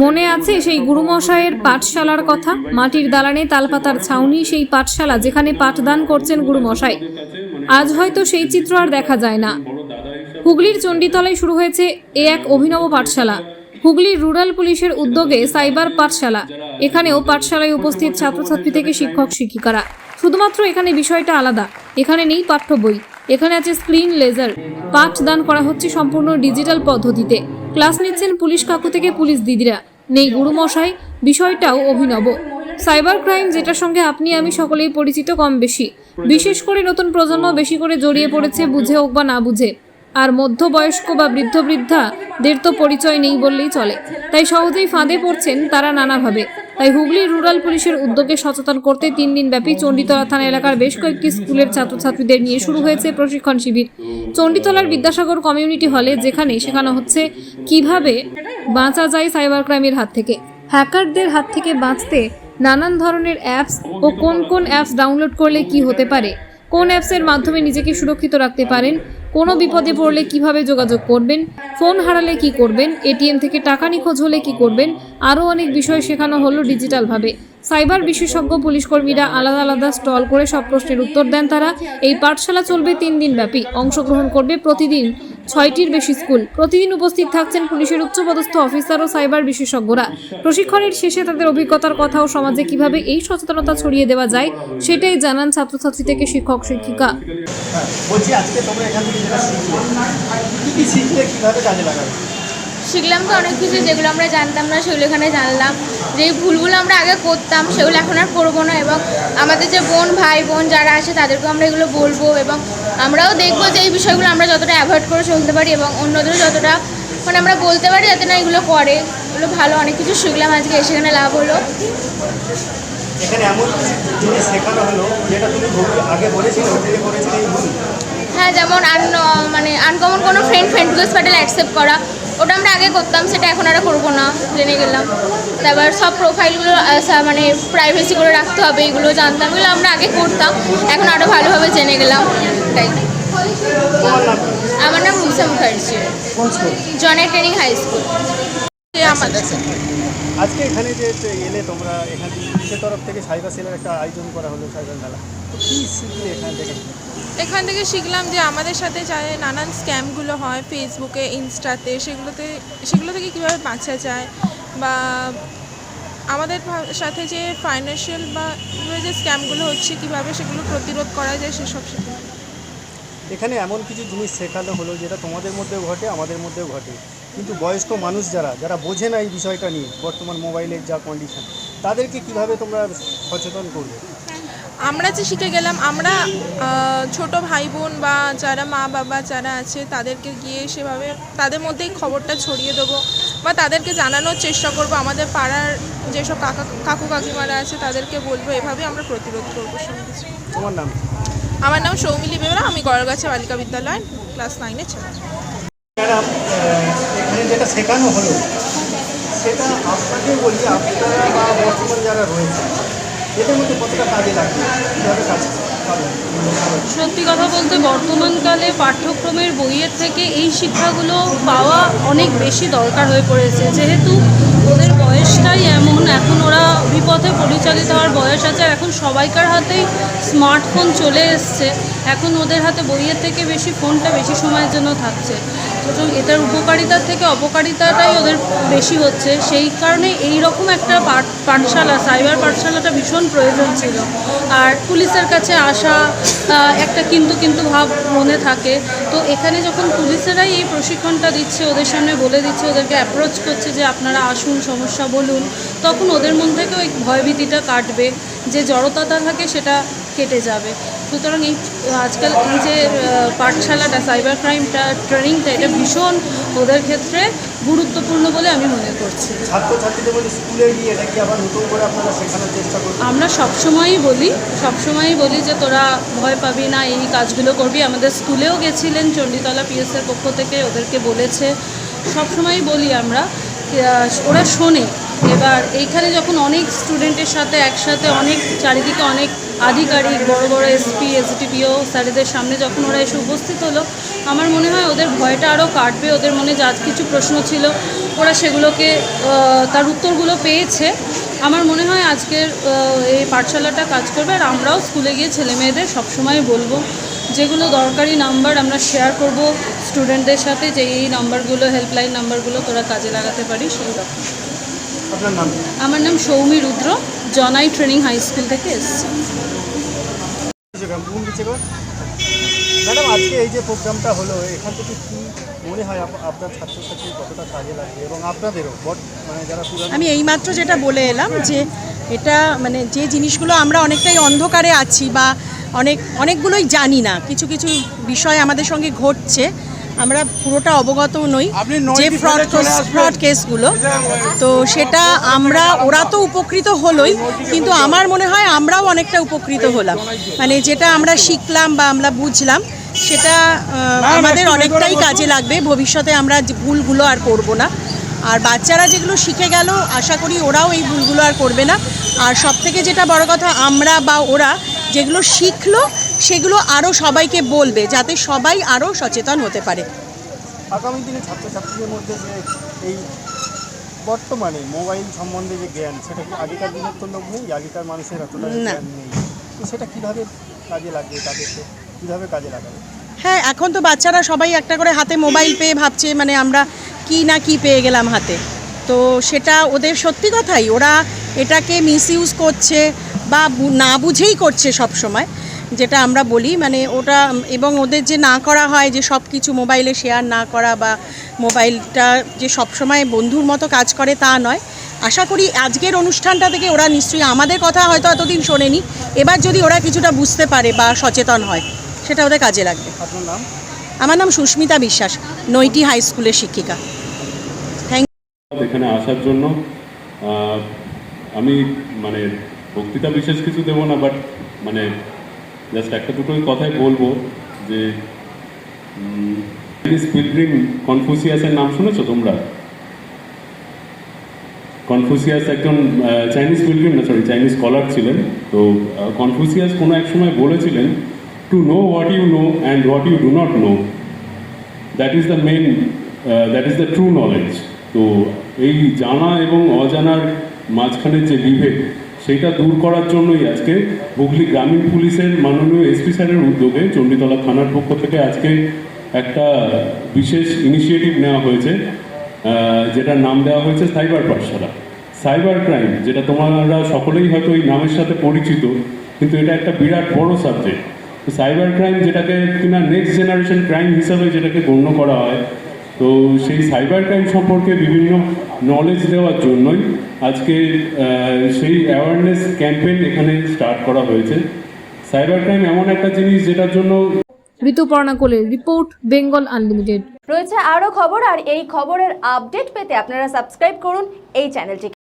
মনে আছে সেই গুরুমশায়ের পাঠশালার কথা? মাটির দালানে তালপাতার ছাউনি, সেই পাঠশালা যেখানে পাঠদান করছেন গুরুমশাই। আজ হয়তো সেই চিত্র আর দেখা যায় না। হুগলির চণ্ডীতলায় শুরু হয়েছে এ এক অভিনব পাঠশালা। হুগলির রুরাল পুলিশের উদ্যোগে সাইবার পাঠশালা। এখানেও পাঠশালায় উপস্থিত ছাত্রছাত্রী থেকে শিক্ষক, শিক্ষিকারা। শুধুমাত্র এখানে বিষয়টা আলাদা। এখানে নেই পাঠ্য বই। এখানে আছে স্ক্রিন লেজার। পাঠদান করা হচ্ছে সম্পূর্ণ ডিজিটাল পদ্ধতিতে। ক্লাস নিচ্ছেন পুলিশ কাকু থেকে পুলিশ দিদিরা। নেই, গুরুমশাই। বিষয়টাও অভিনব। সাইবার ক্রাইম যেটার সঙ্গে আপনি, আমি সকলেই পরিচিত কম বেশি। বিশেষ করে নতুন প্রজন্ম বেশি করে জড়িয়ে পড়েছে, বুঝে হোক বা না বুঝে। আর মধ্যবয়স্ক বা বৃদ্ধ বৃদ্ধাদের তো পরিচয় নেই বললেই চলে। তাই সহজেই ফাঁদে পড়ছেন তারা নানাভাবে। তাই হুগলি রুরাল পুলিশের উদ্যোগে সচেতন করতে তিন দিন ব্যাপী চণ্ডীতলা থানা এলাকার বেশ কয়েকটি স্কুলের ছাত্রছাত্রীদের নিয়ে শুরু হয়েছে প্রশিক্ষণ শিবির। চণ্ডীতলার বিদ্যাসাগর কমিউনিটি হলে যেখানে শেখানো হচ্ছে কীভাবে বাঁচা যায় সাইবার ক্রাইমের হাত থেকে। হ্যাকারদের হাত থেকে বাঁচতে নানান ধরনের অ্যাপস ও কোন কোন অ্যাপস ডাউনলোড করলে কি হতে পারে, কোন অ্যাপসের মাধ্যমে নিজেকে সুরক্ষিত রাখতে পারেন, কোনো বিপদে পড়লে কীভাবে যোগাযোগ করবেন, ফোন হারালে কি করবেন, এটিএম থেকে টাকা নিখোঁজ হলে কি করবেন, আরও অনেক বিষয় শেখানো হলো ডিজিটালভাবে। সাইবার বিশেষজ্ঞ পুলিশ কর্মীরা আলাদা আলাদা স্টল করে সব প্রশ্নের উত্তর দেন তারা। এই পাঠশালা চলবে তিন দিন ব্যাপী অংশগ্রহণ করবে প্রতিদিন ছয়টির বেশি স্কুল। প্রতিদিন উপস্থিত থাকছেন পুলিশের উচ্চপদস্থ অফিসার ও সাইবার বিশেষজ্ঞরা। প্রশিক্ষণের শেষে তাদের অভিজ্ঞতার কথা ও সমাজে কীভাবে এই সচেতনতা ছড়িয়ে দেওয়া যায়, সেটাই জানান ছাত্রছাত্রী থেকে শিক্ষক, শিক্ষিকা। হ্যাঁ বলছি আজকে তোমরা এখান থেকে যেটা কি কি কীভাবে কাজে লাগাবে শিখলাম তো অনেক কিছু যেগুলো আমরা জানতাম না সেগুলো এখানে জানলাম। যে ভুলগুলো আমরা আগে করতাম সেগুলো এখন আর করব না এবং আমাদের যে বোন ভাই বোন যারা আছে তাদেরকেও আমরা এগুলো বলব এবং আমরাও দেখব যে এই বিষয়গুলো আমরা যতটা অ্যাভয়েড করে চলতে পারি এবং অন্যদেরও যতটা মানে আমরা বলতে পারি যাতে না এগুলো করে। এগুলো ভালো অনেক কিছু শিখলাম আজকে এসে এখানে লাভ হলো। এখানে এমন জিনিস শেখানো হলো যেটা তুমি আগে বলেছিলে ওর করেছিলে হ্যাঁ যেমন আন মানে আনকমন কোনো ফ্রেন্ড ফ্রেন্ড রিকোয়েস্ট পাঠালে অ্যাকসেপ্ট করা। ওটা আমরা আগে করতাম সেটা এখন আর করব না জেনে গেলাম। তারপর সব প্রোফাইলগুলো মানে প্রাইভেসি করে রাখতে হবে এগুলো জানতাম এগুলো আমরা আগে করতাম এখন আরও ভালোভাবে জেনে গেলাম। তাই। আমার নাম রুসা মুখার্জি। জনের ট্রেনিং হাই স্কুল আমাদের? আজকে এখানে যে এলে তোমরা এখানে পুলিশের তরফ থেকে সাইবার সেলের একটা আয়োজন করা হলো সাইবার মেলা। তো কী শিখলে এখান থেকে? এখান থেকে শিখলাম যে আমাদের সাথে যা নানান স্ক্যামগুলো হয় ফেসবুকে ইনস্টাতে সেগুলোতে সেগুলো থেকে কীভাবে বাঁচা যায় বা আমাদের সাথে যে ফাইন্যান্সিয়াল বা যে স্ক্যামগুলো হচ্ছে কীভাবে সেগুলো প্রতিরোধ করা যায় সেসব শিখলাম। এখানে এমন কিছু জিনিস শেখানো হলো যেটা তোমাদের মধ্যেও ঘটে আমাদের মধ্যেও ঘটে। কিন্তু বয়স্ক মানুষ যারা যারা বোঝে না এই বিষয়টা নিয়ে বর্তমান মোবাইলের যা কন্ডিশন তাদেরকে কীভাবে তোমরা সচেতন করবে? আমরা যে শিখে গেলাম আমরা ছোট ভাই বোন বা যারা মা বাবা যারা আছে তাদেরকে গিয়ে সেভাবে তাদের মধ্যে এই খবরটা ছড়িয়ে দেবো বা তাদেরকে জানানোর চেষ্টা করব। আমাদের পাড়ার যেসব কাকা কাকু কাকিমারা আছে তাদেরকে বলব এভাবে আমরা প্রতিরোধ করব। সব কিছু তোমার নাম? আমার নাম সৌমিলি বেবরা আমি গড়গাছা বালিকা বিদ্যালয় ক্লাস নাইনে ছেলে আহ, এখানে যেটা শেখানো হলো সেটা আপনাকে বলি আপনারা বা বর্তমান যারা রয়েছে এদের মধ্যে কতটা কাজে লাগবে? কীভাবে কাজ সত্যি কথা বলতে বর্তমানকালে পাঠ্যক্রমের বইয়ের থেকে এই শিক্ষাগুলো পাওয়া অনেক বেশি দরকার হয়ে পড়েছে। যেহেতু ওদের বয়সটাই এমন। এখন ওরা বিপথে পরিচালিত হওয়ার বয়স আছে। এখন সবাইকার হাতেই স্মার্টফোন চলে এসছে। এখন ওদের হাতে বইয়ের থেকে বেশি ফোনটা বেশি সময়ের জন্য থাকছে। তো এটার উপকারিতার থেকে অপকারিতাটাই ওদের বেশি হচ্ছে। সেই কারণে এই রকম একটা পাঠ পাঠশালা সাইবার পাঠশালাটা ভীষণ প্রয়োজন ছিল। আর পুলিশের কাছে আসা একটা কিন্তু কিন্তু ভাব মনে থাকে। তো এখানে যখন পুলিশেরাই এই প্রশিক্ষণটা দিচ্ছে, ওদের সামনে বলে দিচ্ছে, ওদেরকে অ্যাপ্রোচ করছে যে আপনারা আসুন। সমস্যা বলুন তখন ওদের মন থেকে ওই ভয়ভীতিটা কাটবে যে জড়তাটা থাকে সেটা কেটে যাবে। সুতরাং এই আজকাল এই যে পাঠশালাটা সাইবার ক্রাইমটা ট্রেনিংটা এটা ভীষণ ওদের ক্ষেত্রে গুরুত্বপূর্ণ বলে আমি মনে করছি। আমরা সবসময়ই বলি সবসময়ই বলি যে তোরা ভয় পাবি না এই কাজগুলো করবি। আমাদের স্কুলেও গেছিলেন চণ্ডীতলা পিএসের পক্ষ থেকে ওদেরকে বলেছে। সবসময়ই বলি আমরা ওরা শোনে। এবার এইখানে যখন অনেক স্টুডেন্টের সাথে একসাথে অনেক চারিদিকে অনেক আধিকারিক, বড় বড় এসপি এসডিপিও স্যারেদের সামনে যখন ওরা এসে উপস্থিত হলো, আমার মনে হয় ওদের ভয়টা আরও কাটবে, ওদের মনে যা কিছু প্রশ্ন ছিল, ওরা সেগুলোকে তার উত্তরগুলো পেয়েছে। আমার মনে হয় আজকের এই পাঠশালাটা কাজ করবে আর আমরাও স্কুলে গিয়ে ছেলেমেয়েদের সবসময় বলব, যেগুলো দরকারি নাম্বার আমরা শেয়ার করব স্টুডেন্টদের সাথে যে এই নাম্বারগুলো হেল্পলাইন নাম্বারগুলো তোরা কাজে লাগাতে পারিস সেই রকম। নাম? আমার নাম সৌমি রুদ্র জনাই ট্রেনিং হাই স্কুল থেকে এসেছি। ম্যাডাম আজকে এই যে প্রোগ্রামটা হলো এখান থেকে কি মনে হয় আপনার ছাত্রছাত্রী কতটা কাজে লাগবে এবং আপনাদেরও? মানে যারা আমি এইমাত্র যেটা বলে এলাম যে এটা মানে যে জিনিসগুলো আমরা অনেকটাই অন্ধকারে আছি বা অনেক অনেকগুলোই জানি না। কিছু কিছু বিষয় আমাদের সঙ্গে ঘটছে। আমরা পুরোটা অবগত নই যে ফ্রড ফ্রড কেসগুলো তো সেটা আমরা ওরা তো উপকৃত হলোই কিন্তু আমার মনে হয় আমরাও অনেকটা উপকৃত হলাম। মানে যেটা আমরা শিখলাম বা আমরা বুঝলাম সেটা আমাদের অনেকটাই কাজে লাগবে। ভবিষ্যতে আমরা ভুলগুলো আর করব না। আর বাচ্চারা যেগুলো শিখে গেল আশা করি ওরাও এই ভুলগুলো আর করবে না। আর সব থেকে যেটা বড় কথা আমরা বা ওরা যেগুলো শিখলো সেগুলো আরও সবাইকে বলবে যাতে সবাই আরও সচেতন হতে পারে। আগামী দিনে ছাত্রছাত্রীদের মধ্যে যে এই বর্তমানে মোবাইল সম্বন্ধে যে জ্ঞান সেটা কি আগেকার দিনের তো লোক নেই? আগেকার মানুষের এতটা জ্ঞান নেই। তো সেটা কীভাবে কাজে লাগবে তাদেরকে কীভাবে কাজে লাগাবে? হ্যাঁ এখন তো বাচ্চারা সবাই একটা করে হাতে মোবাইল পেয়ে ভাবছে মানে আমরা কি না কি পেয়ে গেলাম হাতে। তো সেটা ওদের সত্যি কথাই ওরা এটাকে মিসইউজ করছে বা না বুঝেই করছে সব সময় যেটা আমরা বলি মানে ওটা এবং ওদের যে না করা হয় যে সব কিছু মোবাইলে শেয়ার না করা বা মোবাইলটা যে সব সময় বন্ধুর মতো কাজ করে তা নয়। আশা করি আজকের অনুষ্ঠানটা থেকে ওরা নিশ্চয়ই আমাদের কথা হয়তো এতদিন শোনেনি এবার যদি ওরা কিছুটা বুঝতে পারে বা সচেতন হয় সেটা ওদের কাজে লাগবে। আমার নাম সুস্মিতা বিশ্বাস নৈটি হাই স্কুলের শিক্ষিকা। থ্যাংক এখানে আসার জন্য আমি মানে বক্তৃতা বিশেষ কিছু দেবো না বাট মানে জাস্ট একটা দুটোই কথাই বলব যে পিলগ্রিম কনফুসিয়াসের নাম শুনেছো তোমরা? কনফুসিয়াস একজন চাইনিজ পিলগ্রিম না সরি চাইনিজ স্কলার ছিলেন। তো কনফুসিয়াস কোনো এক সময় বলেছিলেন to know what you know and what you do not know that is the main that is the true knowledge তো, এই জানা এবং অজানার মাঝখানে যে বিভেদ সেইটা দূর করার জন্যই আজকে হুগলি গ্রামীণ পুলিশের মাননীয় এসপি স্যারের উদ্যোগে চণ্ডীতলা থানার পক্ষ থেকে আজকে একটা বিশেষ ইনিশিয়েটিভ নেওয়া হয়েছে যেটার নাম দেওয়া হয়েছে সাইবার পাঠশালা। সাইবার ক্রাইম, যেটা তোমরা সকলেই হয়তো এই নামের সাথে পরিচিত, কিন্তু এটা একটা বিরাট বড় সাবজেক্ট। সাইবার ক্রাইম যেটাকে কিনা নেক্সট জেনারেশন ক্রাইম হিসাবে যেটাকে গণ্য করা হয় তো সেই সাইবার ক্রাইম সম্পর্কে বিভিন্ন নলেজ দেওয়ার জন্যই আজকে সেই অ্যাওয়ারনেস ক্যাম্পেইন এখানে স্টার্ট করা হয়েছে। সাইবার ক্রাইম এমন একটা জিনিস যেটার জন্য ঋতুপর্ণা কোলের রিপোর্ট বেঙ্গল আনলিমিটেড রয়েছে আরও খবর আর এই খবরের আপডেট পেতে আপনারা সাবস্ক্রাইব করুন এই চ্যানেলটিকে